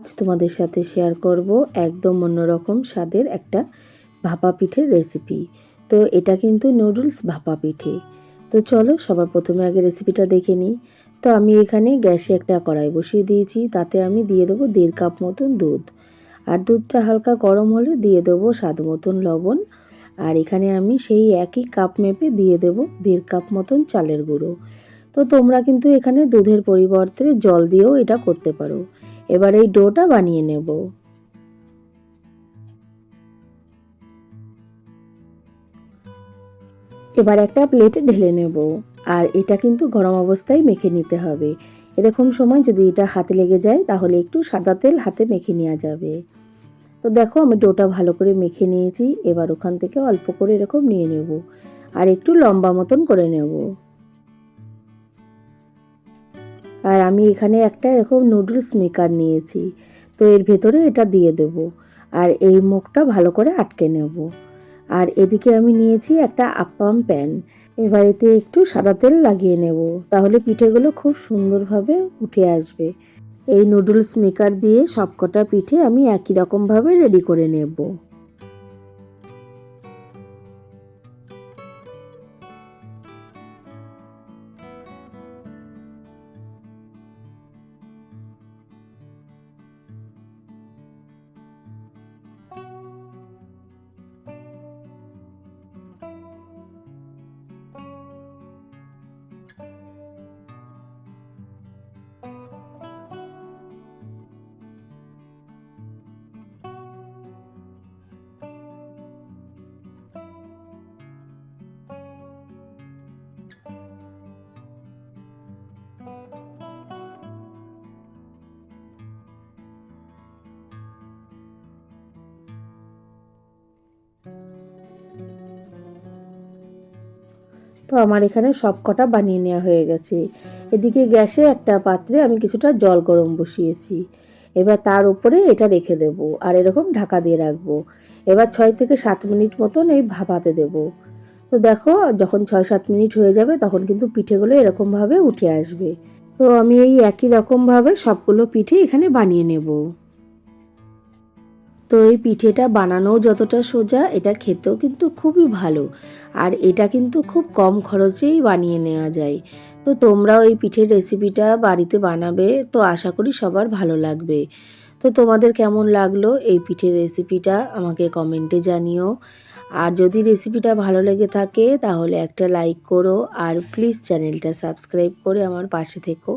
আজ তোমাদের সাথে শেয়ার করব একদম অন্যরকম স্বাদের একটা ভাপা পিঠের রেসিপি তো এটা কিন্তু নুডলস ভাপা পিঠে। তো চলো সবার প্রথমে আগে রেসিপিটা দেখে নিই। তো আমি এখানে গ্যাসে একটা কড়াই বসিয়ে দিয়েছি, তাতে আমি দিয়ে দেবো দেড় কাপ মতন দুধ। আর দুধটা হালকা গরম হলে দিয়ে দেবো স্বাদ মতন লবণ। আর এখানে আমি সেই একই কাপ মেপে দিয়ে দেবো দেড় কাপ মতন চালের গুঁড়ো। তো তোমরা কিন্তু এখানে দুধের পরিবর্তে জল দিয়েও এটা করতে পারো। এবার এই ডোটা বানিয়ে নেব। এবার একটা প্লেটে ঢেলে নেব আর এটা কিন্তু গরম অবস্থায় মেখে নিতে হবে। এরকম সময় যদি এটা হাতে লেগে যায় তাহলে একটু সাদা তেল হাতে মেখে নেওয়া যাবে। তো দেখো আমি ডোটা ভালো করে মেখে নিয়েছি, এবার ওখান থেকে অল্প করে এরকম নিয়ে নেব আর একটু লম্বা মতন করে নেব। আর আমি এখানে একটা এরকম নুডলস মেকার নিয়েছি। তো এর ভেতরে এটা দিয়ে দেব আর এই মুখটা ভালো করে আটকে নেব। আর এদিকে আমি নিয়েছি একটা আপ্পাম প্যান এবার এতে একটু সাদা তেল লাগিয়ে নেব, তাহলে পিঠেগুলো খুব সুন্দরভাবে উঠে আসবে। এই নুডলস মেকার দিয়ে সবকটা পিঠে আমি একই রকমভাবে রেডি করে নেব। তো আমার এখানে সব কটা বানিয়ে নেওয়া হয়ে গেছে। এদিকে গ্যাসে একটা পাত্রে আমি কিছুটা জল গরম বসিয়েছি। এবার তার উপরে এটা রেখে দেব আর এরকম ঢাকা দিয়ে রাখব। এবার ছয় থেকে সাত মিনিট মতন এই ভাপাতে দেব। তো দেখো, যখন ছয় সাত মিনিট হয়ে যাবে তখন কিন্তু পিঠেগুলো এরকমভাবে উঠে আসবে। তো আমি এই একই রকমভাবে সবগুলো পিঠে এখানে বানিয়ে নেব। তো এই পিঠেটা বানানোও যতটা সোজা, এটা খেতেও কিন্তু খুবই ভালো। আর এটা কিন্তু খুব কম খরচেই বানিয়ে নেওয়া যায়। তো তোমরাও এই পিঠের রেসিপিটা বাড়িতে বানাবে, তো আশা করি সবার ভালো লাগবে। তো তোমাদের কেমন লাগল এই পিঠের রেসিপিটা আমাকে কমেন্টে জানিও। আর যদি রেসিপিটা ভালো লেগে থাকে, তাহলে একটা লাইক করো, আর প্লিজ চ্যানেলটা সাবস্ক্রাইব করে আমার পাশে থেকো।